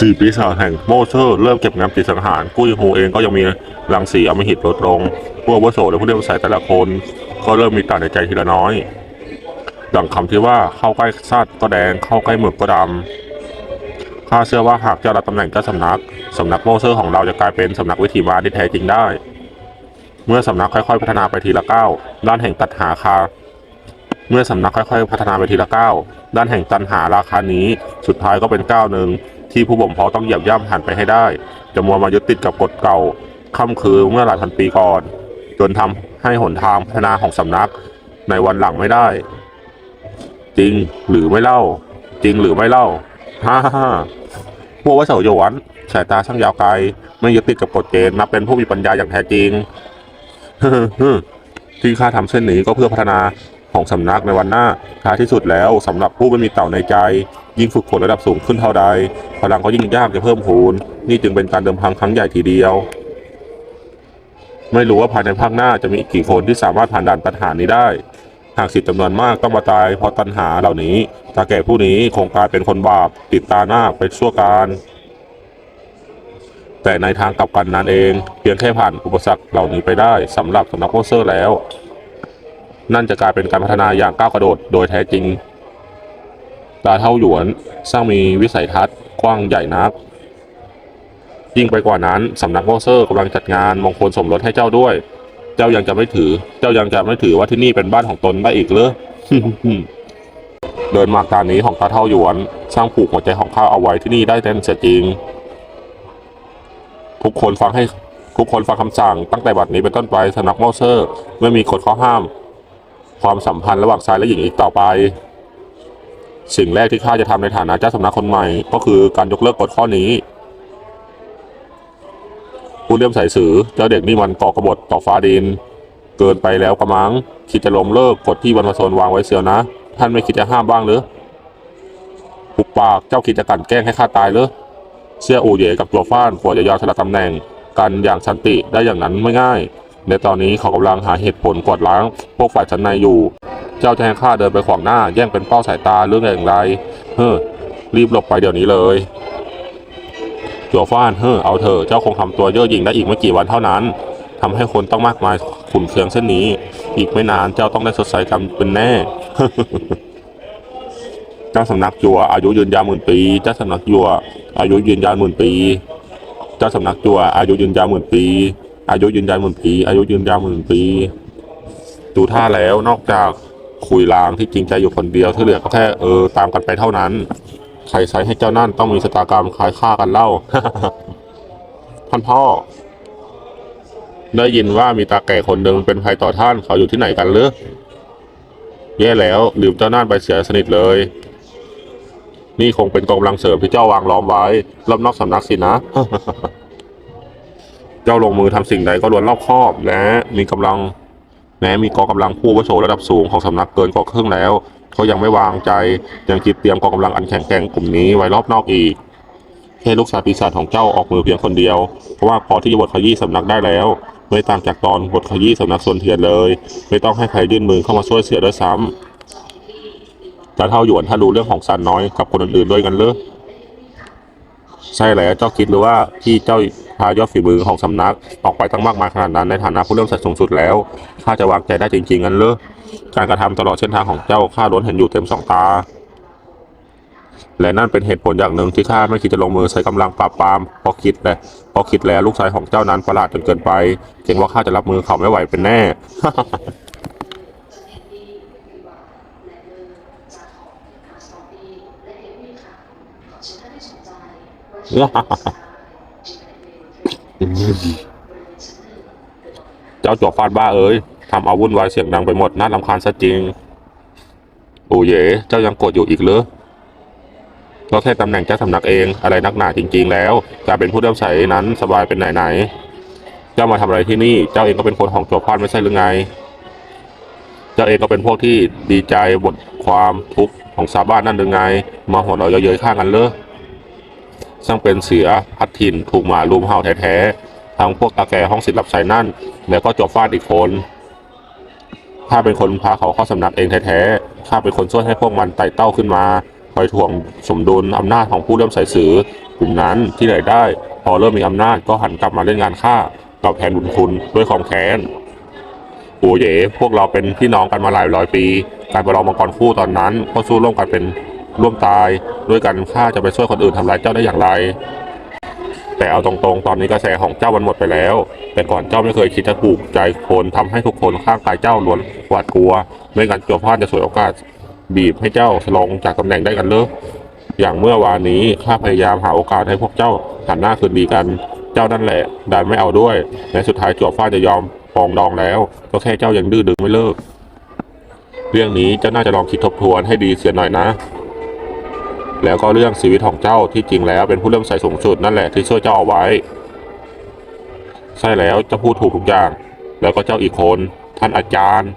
สี่ปีศาจแห่งโมเชอร์เริ่มเก็บงานติดสังหารกุ้ยฮูเองก็ยังมีรังสีอมหิตลดลงผู้อาวุโสและผู้เล่นสายแต่ละคน ก็เริ่มมีตาในใจทีละน้อย ดังคำที่ว่าเข้าใกล้สัตว์ก็แดงเข้าใกล้หมึกก็ดำข้าเชื่อว่าหากเจ้ารับตำแหน่งเจ้าสำนักสำนักโมเชอร์ของเราจะกลายเป็นสำนักวิถีมาที่แท้จริงได้ เมื่อสำนักค่อยๆ พัฒนาไปทีละก้าวด้านแห่งตัดหาคาเมื่อสำนักค่อยๆ พัฒนาไปทีละก้าวด้านแห่งตันหาราคานี้ สุดท้ายก็เป็นก้าวหนึ่ง ที่ผู้บ่มเพาะต้องเหยียบย่ำผ่านไปให้ได้จะมัวมายึดติดกับกฎเก่าค่ำคือเมื่อหลายพันปีก่อน จนทำให้หนทางพัฒนาของสำนักในวันหลังไม่ได้ จริงหรือไม่เล่า จริงหรือไม่เล่าฮ่าฮ่าฮ่าพวกวัเสาโยวนสายตาช่างยาวไกล ไม่ยึดติดกับกฎเกณฑ์นับเป็นผู้มีปัญญาอย่างแท้จริงที่ข้าทำเช่นนี้ก็เพื่อพัฒนา ของสำนักในวันหน้าท้ายที่สุดแล้วสำหรับผู้ไม่มีเต่าในใจ ยิ่งฝึกฝนระดับสูงขึ้นเท่าใด พลังก็ยิ่งยากจะเพิ่มพูน นี่จึงเป็นการเดิมพันครั้งใหญ่ทีเดียว ไม่รู้ว่าภายในภาคหน้าจะมีกกี่คนที่สามารถผ่านด่านปัญหานี้ได้ หากสิทธิ์จำนวนมากต้องมาตายเพราะตัณหาเหล่านี้ตาแก่ผู้นี้คงกลายเป็นคนบาปติดตาหน้าไปชั่วการแต่ในทางกลับกันนั้นเอง เพียงแค่ผ่านอุปสรรคเหล่านี้ไปได้สำหรับสำนักโพสเซอร์แล้ว นั่นจะกลายเป็นการพัฒนาอย่างก้าวกระโดดโดยแท้จริงตาเท่าหยวนสร้างมีวิสัยทัศน์กว้างใหญ่นัก ยิ่งไปกว่านั้นสำนักโพสเซอร์กำลังจัดงานมงคลสมรสให้เจ้าด้วย เจ้ายังจะไม่ถือ เจ้ายังจะไม่ถือว่าที่นี่เป็นบ้านของตนได้อีกเหรอเดินมาการนี้ของตาเท่าหยวน สร้างผูกหัวใจของข้าเอาไว้ที่นี่ได้แน่นเสียจริง ทุกคนฟังให้ทุกคนฟังคำสั่งตั้งแต่บัดนี้เป็นต้นไปสำนักโมเซอร์ไม่มีกฎข้อห้าม ความสัมพันธ์ระหว่างชายและหญิงอีกต่อไป สิ่งแรกที่ข้าจะทำในฐานะเจ้าสำนักคนใหม่ ก็คือการยกเลิกกฎข้อนี้ผู้เลี่ยมสายสือเจ้าเด็กนี่มันก่อกบฏต่อฟ้าดิน เกินไปแล้วกระมัง คิดจะล้มเลิกกฎที่วันมาโซนวางไว้เสียวนะ ท่านไม่คิดจะห้ามบ้างหรือปุกปากเจ้าคิดจะกันแกล้งให้ข้าตายหรือเสี่ยอูเย่กับตัวฟ้านควรจะยอมสละตำแหน่ง กันอย่างสันติได้อย่างนั้นไม่ง่าย ในตอนนี้เขากำลังหาเหตุผลกวาดล้างพวกฝ่ายชั้นในอยู่ เจ้าจะให้ข้าเดินไปขวางหน้าแย่งเป็นเป้าสายตาเรื่องอย่างไร เฮ้อรีบหลบไปเดี๋ยวนี้เลยตัวฟ้านเฮ้อเอาเถอะเจ้าคงทำตัวเย่อหยิ่งได้อีกไม่กี่วันเท่านั้นทำให้คนต้องมากมายขุนเคืองเส้นนี้ อีกไม่นานเจ้าต้องได้สดใสกันเป็นแน่เจ้าสำนักจั่วอายุยืนยาวหมื่นปี เจ้าสำนักจั่วอายุยืนยาวหมื่นปี เจ้าสำนักจั่วอายุยืนยาวหมื่นปี อายุยืนยาวหมื่นปี อายุยืนยาวหมื่นปี ดูท่าแล้วนอกจากคุยลางที่จริงใจอยู่คนเดียวที่เหลือก็แค่เออตามกันไปเท่านั้น ใครใช้ให้เจ้านั่นต้องมีชะตากรรมคล้ายฆ่ากันเล่า ท่านพ่อ ได้ยินว่ามีตาแก่คนหนึ่งเป็นภัยต่อท่านเขาอยู่ที่ไหนกันหรือแย่แล้วลืมเจ้านั่นไปเสียสนิทเลย นี่คงเป็นกองกำลังเสริมที่เจ้าวางล้อมไว้รอบนอกสำนักสินะ เจ้าลงมือทำสิ่งใดก็ล้วนรอบคอบและมีกำลังแม้มีกองกำลังผู้วโสระดับสูงของสำนักเกินกว่าครึ่งแล้วเขายังไม่วางใจยังคิดเตรียมกองกำลังอันแข็งแกร่งกลุ่มนี้ไว้รอบนอกอีกแค่ลูกชายปีศาจของเจ้าออกมือเพียงคนเดียว เพราะว่าพอที่จะบทขยี้สำนักได้แล้ว ไม่ต่างจากตอนบทขยี้สำนักส่วนเทียนเลย ไม่ต้องให้ใครยื่นมือเข้ามาช่วยเสียด้วยซ้ำจะเท่าหยวนถ้ารู้เรื่องของซันน้อยกับคนอื่นๆด้วยกันเลยใช่แล้วเจ้าคิดหรือว่าที่เจ้า พายอดฝีมือของสำนัก ออกไปตั้งมากมายขนาดนั้นในฐานะผู้เริ่มสัตว์สูงสุดแล้วข้าจะวางใจได้จริงๆกันเลยการกระทำตลอดเส้นทางของเจ้าข้าล้วนเห็นอยู่เต็มสองตา และนั่นเป็นเหตุผลอย่างหนึ่งที่ข้าไม่คิดจะลงมือใช้กำลังปราบปรามเพราะคิดเลยเพราะคิดแล้วลูกชายของเจ้านั้นประหลาดจนเกินไปเกรงว่าข้าจะรับมือเขาไม่ไหวเป็นแน่ เจ้าจวบฟาดบ้าเอ้ยทำเอาวุ่นวายเสียงดังไปหมดน่ารำคาญซะจริง โอ้เย่เจ้ายังโกรธอยู่อีกเหรอก็แค่ตำแหน่งเจ้าสำนักเองอะไรนักหนาจริง ๆ แล้ว การเป็นผู้เลื่มใสนั้นสบายเป็นไหนๆเจ้ามาทำอะไรที่นี่ เจ้าเองก็เป็นคนของจวบฟาดไม่ใช่หรือไง เจ้าเองก็เป็นพวกที่ดีใจบทความทุกข์ของชาวบ้านนั่นหรือไง มาหัวเราะเย้ยๆข้างกันเลยซึ่งเป็นเสือพัดถิ่นถูกหมาลุมเห่าแท้ๆ ทั้งพวกตาแก่ห้องศิลป์รับใช้นั่น แล้วก็จบฟาดอีกคนข้าเป็นคนพาเขาเข้าสำนักเองแท้ๆข้าเป็นคนช่วยให้พวกมันไต่เต้าขึ้นมา คอยถ่วงสมดุลอำนาจของผู้เริ่มใส่สือกลุ่มนั้นที่ไหนได้ พอเริ่มมีอำนาจก็หันกลับมาเล่นงานฆ่าตอบแทนบุญคุณด้วยความแค้นโอ้เย่พวกเราเป็นพี่น้องกันมาหลายร้อยปี การประลองมังกรคู่ตอนนั้นก็สู้ร่วมกันเป็นร่วมตาย ด้วยกันข้าจะไปช่วยคนอื่นทำร้ายเจ้าได้อย่างไร แต่เอาตรงๆ ตอนนี้กระแสของเจ้ามันหมดไปแล้ว แต่ก่อนเจ้าไม่เคยคิดจะผูกใจคนทำให้ทุกคนข้างกายเจ้าล้วนหวาดกลัว ไม่งั้นจัวพลาดจะสวยโอกาส บีบให้เจ้าลงจากตำแหน่งได้กันเลยอย่างเมื่อวานนี้ข้าพยายามหาโอกาสให้พวกเจ้าหันหน้าคืนดีกัน เจ้านั่นแหละดันไม่เอาด้วยและสุดท้ายจัวฟ้าจะยอมปองดองแล้ว ก็แค่เจ้ายังดื้อดึงไม่เลิก เรื่องนี้เจ้าน่าจะลองคิดทบทวนให้ดีเสียหน่อยนะ แล้วก็เรื่องชีวิตของเจ้าที่จริงแล้วเป็นผู้เริ่มใส่สูงสุดนั่นแหละที่ช่วยเจ้าเอาไว้ ใช่แล้วเจ้าพูดถูกทุกอย่าง แล้วก็เจ้าอีกคน ท่านอาจารย์